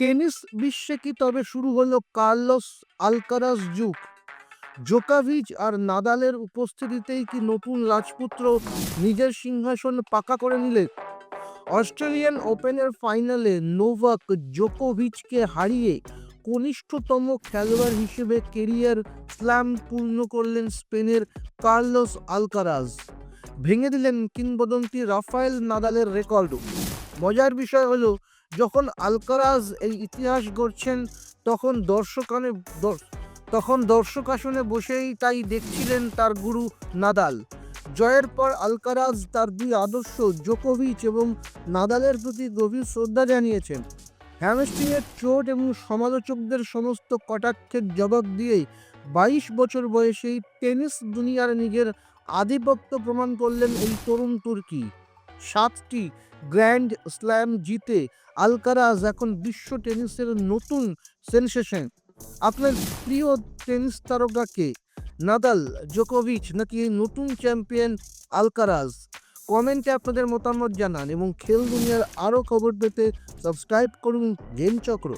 Tennis বিশ্বে কি তবে শুরু হলো কার্লোস আলকারাস যুগ? জোকাভিচ আর নাদালের উপস্থিতিতেই কি নতুন রাজপুত্র নিজের সিংহাসন পাকা করে নিলেন? অস্ট্রেলিয়ান ওপেনের ফাইনালে নোভাক জোকোভিচকে হারিয়ে কনিষ্ঠতম খেলোয়াড় হিসেবে কেরিয়ার স্ল্যাম পূর্ণ করলেন স্পেনের কার্লোস আলকারাজ ভেঙে দিলেন কিংবদন্তি রাফায়েল নাদালের রেকর্ডও। মজার বিষয় হলো, যখন আলকারাজ এই ইতিহাস গড়ছেন, তখন দর্শকানে দর- তখন দর্শক আসনে বসেই তাই দেখছিলেন তার গুরু নাদাল। জয়ের পর আলকারাজ তার দুই আদর্শ জোকোভিচ এবং নাদালের প্রতি গভীর শ্রদ্ধা জানিয়েছেন। হ্যামস্ট্রিংয়ের চোট এবং সমালোচকদের সমস্ত কটাক্ষের জবাব দিয়েই বাইশ বছর বয়সেই টেনিস দুনিয়ার নিজের আধিপত্য প্রমাণ করলেন এই তরুণ তুর্কি। সাতটি গ্র্যান্ড স্ল্যাম জিতে আলকারাজ এখন বিশ্ব টেনিসের নতুন সেনসেশন। আপনার প্রিয় টেনিস তারকাকে নাদাল, জোকোভিচ নাকি নতুন চ্যাম্পিয়ন আলকারাজ? কমেন্টে আপনাদের মতামত জানান এবং খেল দুনিয়ার আরও খবর পেতে সাবস্ক্রাইব করুন গেম চক্র